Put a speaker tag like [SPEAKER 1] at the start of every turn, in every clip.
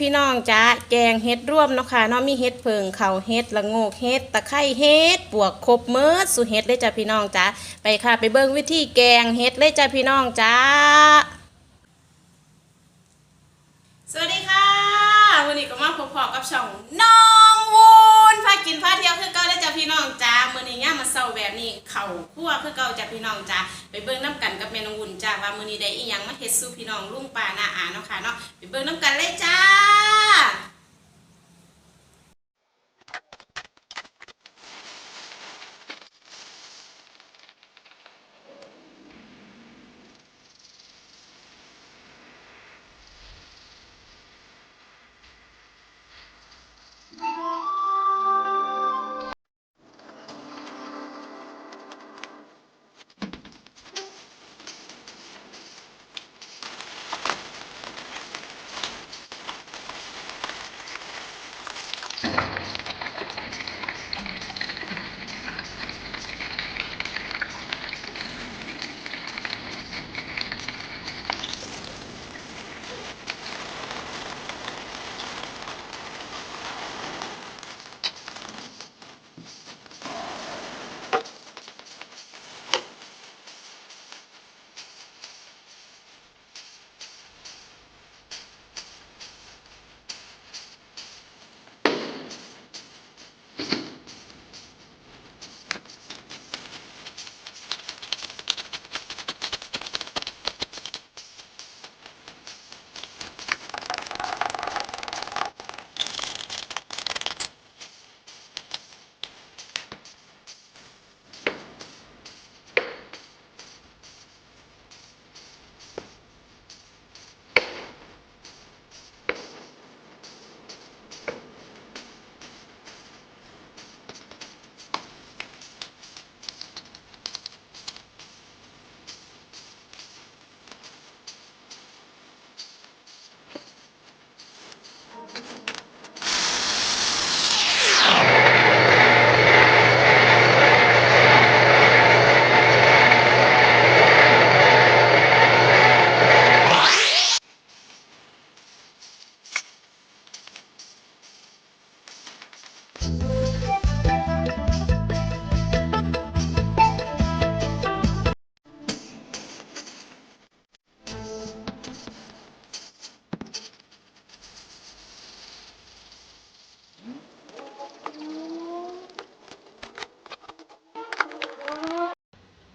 [SPEAKER 1] พี่น้องจ้าแกงเฮ็ดร่วมเนาะค่ะเนาะมีเฮ็ดเพิงเขาเฮ็ดละโงกเฮ็ดตะไคร้เฮ็ดปวกครบเมิดสู่เฮ็ดเลยจ้าพี่น้องจ้าไปค่ะ ไปเบิ้งวิธีแกงเฮ็ดเลยจ้าพี่น้องจ้าสวัสดีค่ะวันนี้ก็มาพบกับช่องน้อง กินผ้าเที่ยวคือเก่าเลยจ้ะพี่น้องจ้ามื้อนี้ย่ามมาเซาแบบนี้เข่าคั่วคือเก่าจ้ะพี่น้องจ้าไปเบิ่งน้ำกันกับแม่น้องวุ่นจ้าว่ามื้อนี้ได้อีหยังมาเฮ็ดสู่พี่น้องลุงป้าน้าอาเนาะค่ะเนาะไปเบิ่งน้ำกันเลยจ้า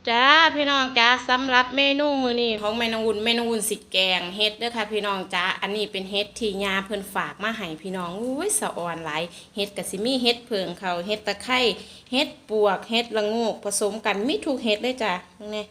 [SPEAKER 1] จ้าพี่น้องจ้าสำหรับเมนูมือนี้ของเมนูอุ่นเมนูอุ่นสิแกงเฮ็ดเด้อค่ะพี่น้องจ้าอันนี้เป็นเฮ็ดที่ยาเพิ่นฝากมาให้พี่น้องอุ้ยสะอ่อนหลายเฮ็ดกะสิมีเฮ็ดเพิงเขาเฮ็ดตะไคร้เฮ็ดปวกเฮ็ดละโงกผสมกันมีทุกเฮ็ดเลยจ้าเนี่ย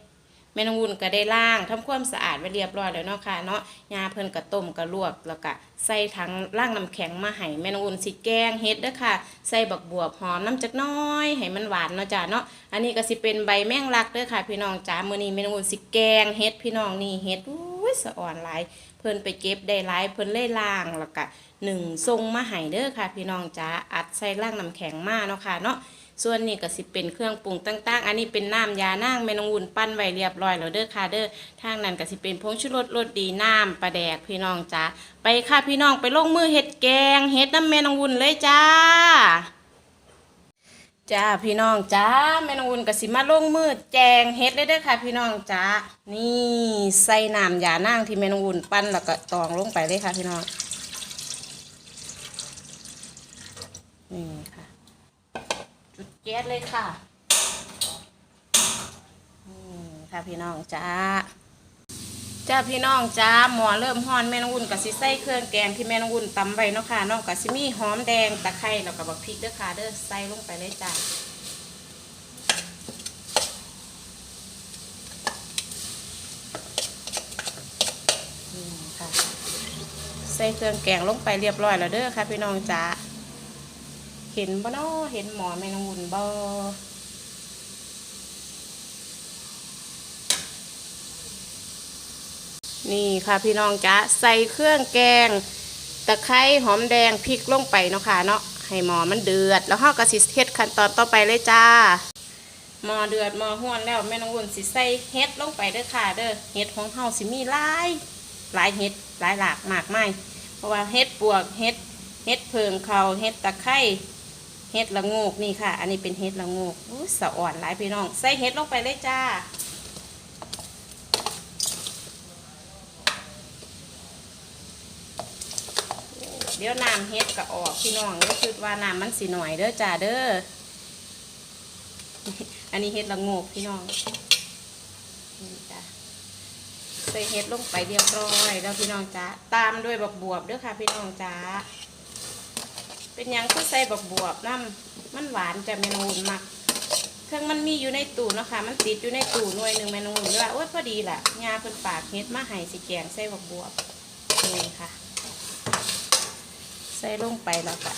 [SPEAKER 1] ม่นองอุ่นก็ได้ล้างทำความสะอาดไว้เรียบร้อยแล้วเนาะค่ะเนาะยาเพิ่นก็ต้มก็ลวกแล้วก็ใส่ถังล่างน้ำแข็งมาให้แม่นองอุ่นสิแกงเฮ็ดเด้อค่ะ ใส่บักบวบหอมน้ำจักน้อยให้มันหวานเนาะจ้าเนาะอันนี้ก็สิเป็นใบแมงลักเด้อค่ะ พี่น้องจ้ามื้อนี้เมนูสิแกงเฮ็ดพี่น้องนี่เฮ็ดอุ้ยสะอ่อนหลายเพิ่นไปเก็บได้หลายเพิ่นเล่ล่างแล้วก็หนึ่งทรงมาให้เด้อค่ะ พี่น้องจ้าอัดใส่ล่างน้ำแข็งมาเนาะค่ะเนาะ ส่วนนี้ก็สิเป็นเครื่องปรุงต่างๆ อันนี้เป็นน้ำยานางแมนองวุ่นปั้นไว้เรียบร้อยแล้วเด้อค่ะเด้อทางนั้นก็สิเป็นผงชูรสรสดีน้ำปลาแดกพี่น้องจ้าไปค่ะพี่น้องไปลงมือเฮ็ดแกงเฮ็ดน้ำแมนองวุ่นเลยจ้าจ้าพี่น้องจ้าแม่นองอุ่นกสิมาลงมือแจงเฮ็ดเลยเด้อค่ะ พี่น้องจ้านี่ใส่น้ำยานางที่แม่นองอุ่นปั้นแล้วก็ตองลงไปเลยค่ะ พี่น้องนี่ค่ะ ก๊สเลยค่ะนี่ค่ะพี่น้องจ้าจ้าพี่น้องจ้าหมอเริ่มฮ้อนแม่นองอุ่นกสิใส่เครื่องแกงที่แม่นองอุ่นตำไว้เนาะค่ะน้องกสิมีหอมแดงตะไคร้แล้วก็บักพริกเด้อค่ะเด้อใส่ลงไปเลยจ้าใส่เครื่องแกงลงไปเรียบร้อยแล้วเด้อค่ะพี่น้องจ๋า ห็นบ่เนาะเห็นหมอแมงวุ่นบ่นี่ค่ะพี่น้องจ๋าใส่เครื่องแกง ตะไคร้หอมแดงพริกลงไปเนาะค่ะเนาะให้หมอมันเดือด แล้วเฮาก็สิเฮ็ดขั้นตอนต่อไปเลยจ้าหมอเดือดหม้อห้วนแล้วแม่น้องวุ่นสิใส่เฮ็ดลงไปเด้อค่ะ เด้อเฮ็ดของเฮาสิมีหลายหลายเฮ็ดหลายหลากมากมายเพราะว่าเฮ็ดปวกเฮ็ดเฮ็ดเพิงเขาเฮ็ดตะไคร้ เฮ็ดละโงกนี่ค่ะ อันนี้เป็นเฮ็ดละโงกอู้สะอ่อนหลายพี่น้อง ใส่เฮ็ดลงไปเลยจ้า เดี๋ยวน้ำเฮ็ดก็ออกพี่น้องก็คือว่าน้ำมันสีหน่อยเด้อจ้าเด้อ อันนี้เฮ็ดละโงกพี่น้องนี่จ้ะใส่เฮ็ดลงไปเรียบร้อยแล้วพี่น้องจ้าตามด้วยบักบวบเด้อค่ะ พี่น้องจ้า เป็นยังคือใส่บักบวบน้ำมันหวานจะเมนูมัก เครื่องมันมีอยู่ในตู้เนาะค่ะมันติดอยู่ในตู้หน่วยหนึ่งเมนูหรือว่าโอ๊ยพอดีแหละงาเพิ่นปากเฮ็ดมาให้สิแกงใส่บักบวบนี่ค่ะ ใส่ลงไปแล้วก็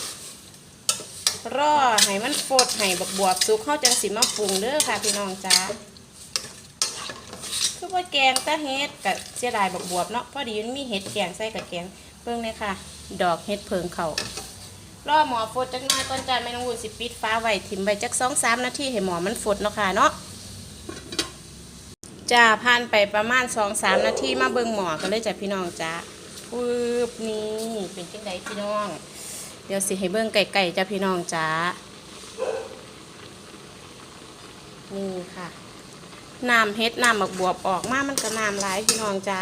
[SPEAKER 1] รอให้มันฟดให้บักบวบสุกเข้าจังสิมาปรุงเด้อค่ะพี่น้องจ้าคือว่าแกงตะเฮ็ดกับเสียดายบักบวบเนาะพอดีมันมีเห็ดแกงใส่กับแกงเบิ่งเลยค่ะ ดอกเห็ดเพิงเข่า รอหมอฟดจักหน่อยก่อนจ้าแม่น้องวุ้นสิปิดฟ้าไว้ถิ่มไว้จักสองสามนาทีให้หมอมันฟดเนาะค่ะเนาะจ้าผ่านไปประมาณสองสามนาทีมาเบิ่งหมอกันเลยจ้ะพี่น้องจ้าปึ๊บนี่เป็นจังไดพี่น้อง เดี๋ยวสิให้เบิ่งไก่ๆจ้ะพี่น้องจ้านี่ค่ะน้ำเฮ็ดน้ำบักบวบออกมามันก็น้ำหลายพี่น้องจ้า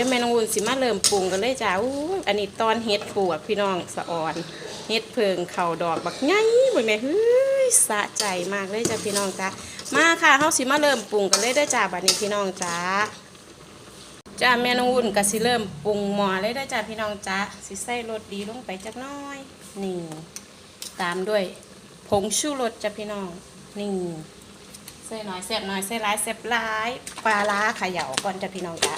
[SPEAKER 1] ดี๋ยวแม่น้องวุ้นสิมาเริ่มปรุงกันเลยจ้าอู้อันนี้ตอนเฮ็ดปวกพี่น้องสะอ่อนเฮ็ดเพิงเข่าดอกบักไงเบิ่งแม่เฮ้ยสะใจมากเลยจ้ะพี่น้องจ้ามาค่ะเฮาสิมาเริ่มปรุงกันเลยเด้จ้าบัดนี้พี่น้องจ้าจ้าแม่น้องวุ่นก็สิเริ่มปรุงหม้อเลยได้จ้าพี่น้องจ้าสิใส่รสดีลงไปจักน้อยนี่ตามด้วยผงชูรสจ้าพี่น้องนี่ใส่หน่อยแซ่บหน่อยใส่หลายแซ่บหลายปลาร้าขย่าก่อนจ้าพี่น้องจ้า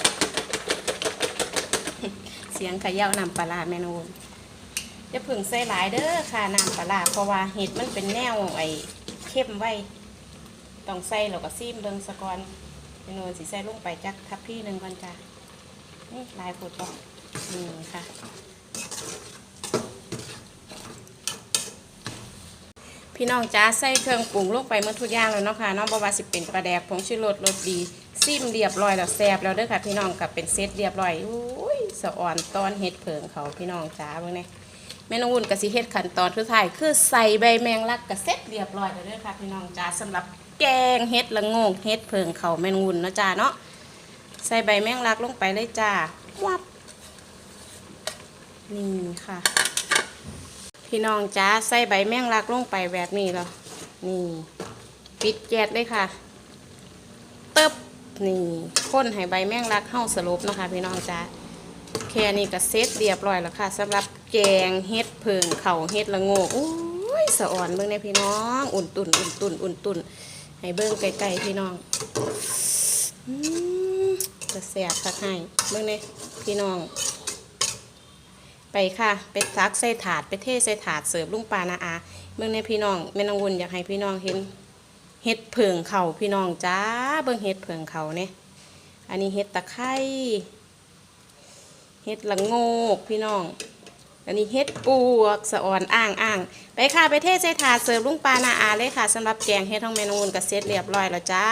[SPEAKER 1] สียงขย่านำปลาแม่น้องวุ่นจะพึ่งใส่หลายเด้อค่ะน้ำปลาเพราะว่าเห็ดมันเป็นแนวไอ้เข้มไว้ต้องใส่แล้วก็ซีมเบิงสะกอนเมนูสีใส่ลงไปจักทับพี่หนึ่งก่อนจ้ะนี่ลายผดบอกนี่ค่ะพี่น้องจ้าใส่เครื่องปรุงลงไปเมื่อทุกอย่างแล้วเนาะค่ะน้องบาวาสิเป็นปลาแดกผงชูรสรสดีซิมเรียบร้อยแล้วแซ่บแล้วเด้อค่ะ พี่น้องกับเป็นเซตเรียบร้อยอุ้ย สะอ่อนตอนเฮ็ดเผิงเขาพี่น้องจ้าเบิ่งเนี่แม่น้องวุ่นกับสิเฮ็ดขั้นตอนทุกท้ายคือใส่ใบแมงลักกับเซตเรียบร้อยแล้วเด้อค่ะพี่น้องจ้าสำหรับแกงเฮ็ดละโงกเฮ็ดเพิงเขาแมงวุนเนาะจ้าเนาะใส่ใบแมงลักลงไปเลยจ้าวับนี่ค่ะ พี่น้องจ้าใส่ใบแมงลักลงไปแบบนี้แล้วนี่ปิดแก๊สเลยค่ะเติบนี่ข้นให้ใบแมงลักเข้าสลบนะคะพี่น้องจ้า แค่นี้ก็เสร็จเรียบร้อยแล้วค่ะสำหรับแกงเฮ็ดเพิงเข่าเฮ็ดละโงกอุ้ยสะอ่อนเบิ่งในพี่น้อง อุ่นตุ่นอุ่นตุ่นอุ่นตุ่นให้เบิ้งไกลๆพี่น้องจะแสบสักให้เบิ้งเนี่ยพี่น้อง ไปค่ะไปซักใส่ถาดไปเทใส่ถาดเสิร์ฟลุงปานาอาเบิ้งเนี่ยพี่น้องแม่น้องวุ่นอยากให้พี่น้องเห็นเห็ดเผิงเข่าพี่น้องจ้าเบิ้งเห็ดเผิงเข่าเนี่ยอันนี้เห็ดตะไคร้ เห็ดละโงกพี่น้อง อันนี้เฮ็ดปวกสะอ่อนอ่างอ่างไปค่ะไปเทใส่ถาดเสิร์ฟลุงปลานาอาเลยค่ะสำหรับแกงเฮ็ดท้องเมนูนกับเซตเรียบร้อยแล้วจ้า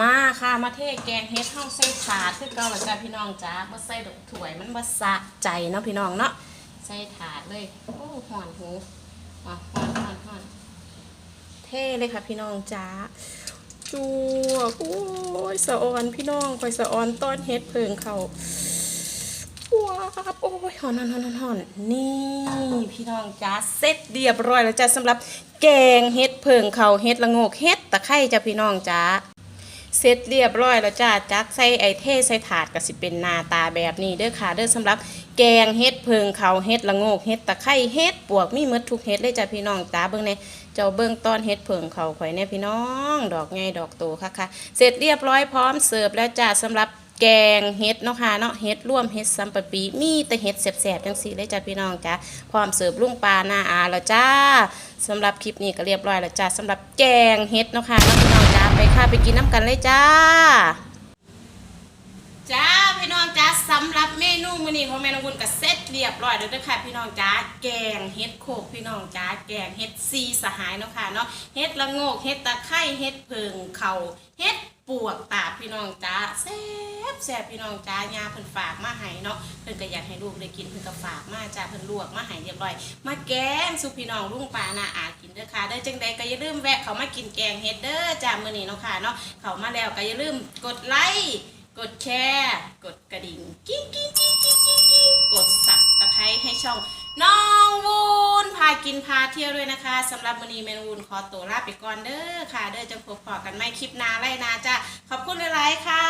[SPEAKER 1] มาค่ะมาเทแกงเฮ็ดท้องใส่ถาดคือเก่าแล้วจ้าพี่น้องจ้าบ่ใส่ดอกถ้วยมันบ่สะใจเนาะพี่น้องเนาะใส่ถาดเลยโอ้ห่อนหูอะห่อนห่อนห่อนเทเลยค่ะพี่น้องจ้าจัวโอ้ยสะอ่อนพี่น้องคอยสะอ่อนต้อนเฮ็ดเพิงเขา ว้าวโอ้ยหอนหอนหอนหอนหอนนี่พี่น้องจ้าเสร็จเรียบร้อยแล้วจ้าสำหรับแกงเฮ็ดเพิงเขาเฮ็ดละโงกเฮ็ดตะไคร้จ้าพี่น้องจ้าเสร็จเรียบร้อยแล้วจ้าจักใส่ไอเทใส่ถาดก็สิเป็นหน้าตาแบบนี้เด้อค่ะเด้อสำหรับแกงเฮ็ดเพิงเขาเฮ็ดละโงกเฮ็ดตะไคร้เฮ็ดปวกมีหมดทุกเฮ็ดเลยจ้าพี่น้องจ้าเบิ่งในเจ้าเบิ่งต้อนเฮ็ดเพิงเขาข่อยเนี่ยพี่น้อง ดอกไงดอกโตค่ะค่ะเสร็จเรียบร้อยพร้อมเสิร์ฟแล้วจ้าสำหรับ แกงเฮ็ดเนาะค่ะเนาะเฮ็ดร่วมเฮ็ดซัมปะปีมีแต่เฮ็ดแสบๆจังซี่เลยจ้าพี่น้องจ้าพร้อมเสิร์ฟลุงปลาหน้าอาแล้วจ้าสำหรับคลิปนี้ก็เรียบร้อยแล้วจ้าสำหรับแกงเฮ็ดเนาะค่ะเนาะพี่น้องจ้าไปค่ะไปกินน้ำกันเลยจ้าจ้าพี่น้องจ้าสำหรับเมนูมื้อนี้ของแม่นองบุญก็เสร็จเรียบร้อยแล้วด้อค่ะพี่น้องจ้าแกงเฮ็ดโคกพี่น้องจ้าแกงเฮ็ดซีสหายเนาะค่ะเนาะเฮ็ดละโงกเฮ็ดตะไคร้เฮ็ดเพิงเข่าเฮ็ด ปวกตาพี่น้องจ้าแซ่บแซ่บพี่น้องจ้ายาเพิ่นฝากมาให้เนาะเพิ่นก็อยากให้ลูกได้กินเพิ่นก็ฝากมาจ้าเพิ่นลวกมาให้เรียบร้อย มาแกงสุพี่น้องลุงปานาอากินเด้อค่ะได้จังใดก็อย่าลืมแวะเขามากินแกงเฮ็ดเด้อจ้ามื้อนี้เนาะค่ะเนาะเขามาแล้วก็อย่าลืมกดไลค์ กดแชร์กดกระดิ่งกิ๊งกิ๊งกิ๊งกิ๊งกิ๊งกิ๊งกดสับตะไคร้ให้ช่องน้องวูนพากินพาเที่ยวด้วยนะคะสำหรับมื้อนี้เมนูวูนขอตัวลาไปก่อนเด้อค่ะ เด้อจะพบพอกันไม่คลิปหนาไล่นาจ้าขอบคุณหลายๆค่ะ